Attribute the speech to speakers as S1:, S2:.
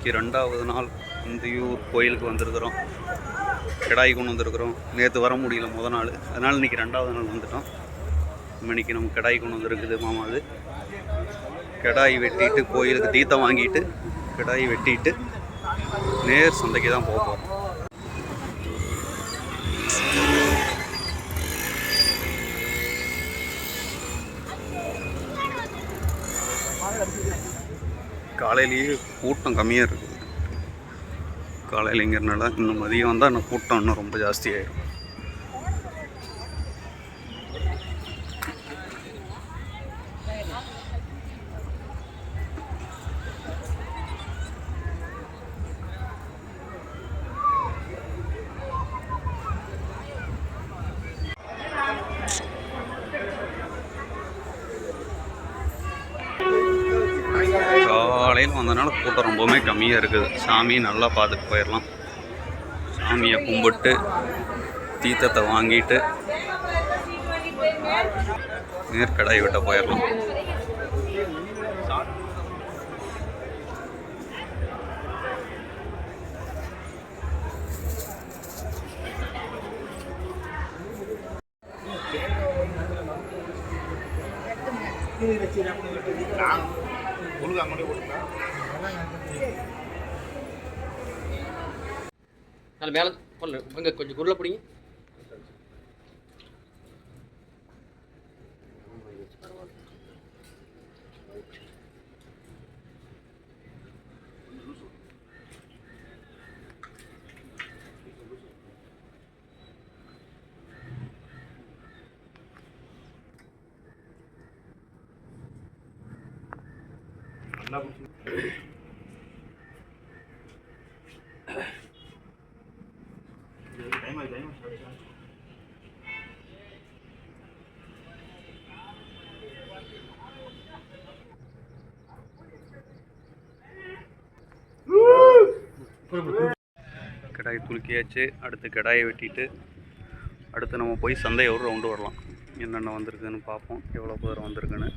S1: இன்னைக்கு ரெண்டாவது நாள் இந்தியூர் கோயிலுக்கு வந்திருக்கிறோம். கிடாய் கொண்டு வந்திருக்கிறோம். நேற்று வர முடியல முத நாள். அதனால் இன்னைக்கு ரெண்டாவது நாள் வந்துட்டோம். இன்னைக்கு நம்ம கிடாய் கொண்டு வந்திருக்குது மாமா அது. கிடாய் வெட்டிட்டு கோயிலுக்கு தீர்த்தம் வாங்கிட்டு கிடாய் வெட்டிட்டு நேர் சந்தைக்கு தான் போக போகிறோம் காலையிலேயே கூட்டம் கம்மியாக இருக்குது. காலையிலங்கிறனால இன்னும் மதியம் வந்தால் இன்னும் கூட்டம் இன்னும் ரொம்ப ஜாஸ்தியாயிடும் மலையில் வந்தனால கூட்டம் ரொம்பவுமே கம்மியாக இருக்குது. சாமி நல்லா பார்த்துட்டு போயிடலாம் சாமியை கும்பிட்டு தீர்த்தத்தை வாங்கிட்டு நேர்கடாய் விட்ட போயிடலாம்
S2: நாலு மேலே பண்ணு அங்கே கொஞ்சம் குருளை பிடிங்க.
S1: கிடாய் துலுக்கியாச்சு அடுத்து கிடாயை வெட்டிட்டு அடுத்து நம்ம போய் சந்தையை ஒரு ரவுண்டு வரலாம் என்னென்ன வந்திருக்குன்னு பார்ப்போம். எவ்வளோ பேர் வந்திருக்குன்னு.